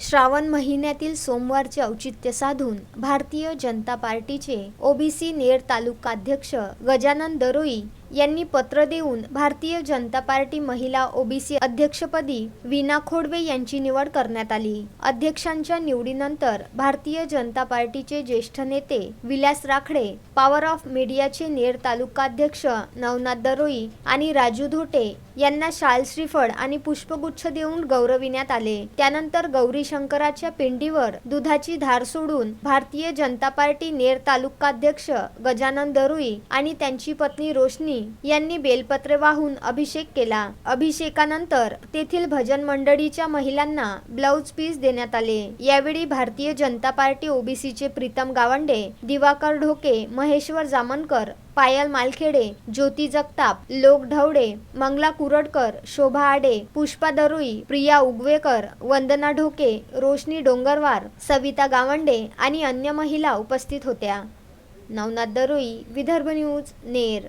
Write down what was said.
श्रावण महिन्यातील सोमवारचे औचित्य साधून भारतीय जनता पार्टीचे ओबीसी नेर तालुकाध्यक्ष गजानन दरोई यांनी पत्र देऊन भारतीय जनता पार्टी महिला ओबीसी अध्यक्षपदी वीणा खोडवे यांची निवड करण्यात आली. अध्यक्षांच्या निवडीनंतर भारतीय जनता पार्टीचे ज्येष्ठ नेते विलास राखडे पॉवर ऑफ मीडियाचे नेर तालुकाध्यक्ष नवनाथ दरोई आणि राजू धोटे यांना शाल श्रीफळ आणि पुष्पगुच्छ देऊन गौरविण्यात आले. त्यानंतर गौरी शंकराच्या पिंडीवर दुधाची धार सोडून भारतीय जनता पार्टी नेर तालुकाध्यक्ष गजानन दरुई आणि त्यांची पत्नी रोशनी यांनी बेलपत्रे वाहून अभिषेक केला. अभिषेकानंतर तेथील भजन मंडळीच्या महिलांना ब्लाऊज पीस देण्यात आले. यावेळी भारतीय जनता पार्टी ओबीसीचे प्रीतम गावंडे दिवाकर ढोके महेश्वर जामनकर पायल मालखेडे ज्योती जगताप लोक ढवडे मंगला कुरडकर शोभा आडे पुष्पा दरुई प्रिया उगवेकर वंदना ढोके रोशनी डोंगरवार सविता गावंडे आणि अन्य महिला उपस्थित होत्या. नवनाथ दरुई विदर्भ न्यूज नेर.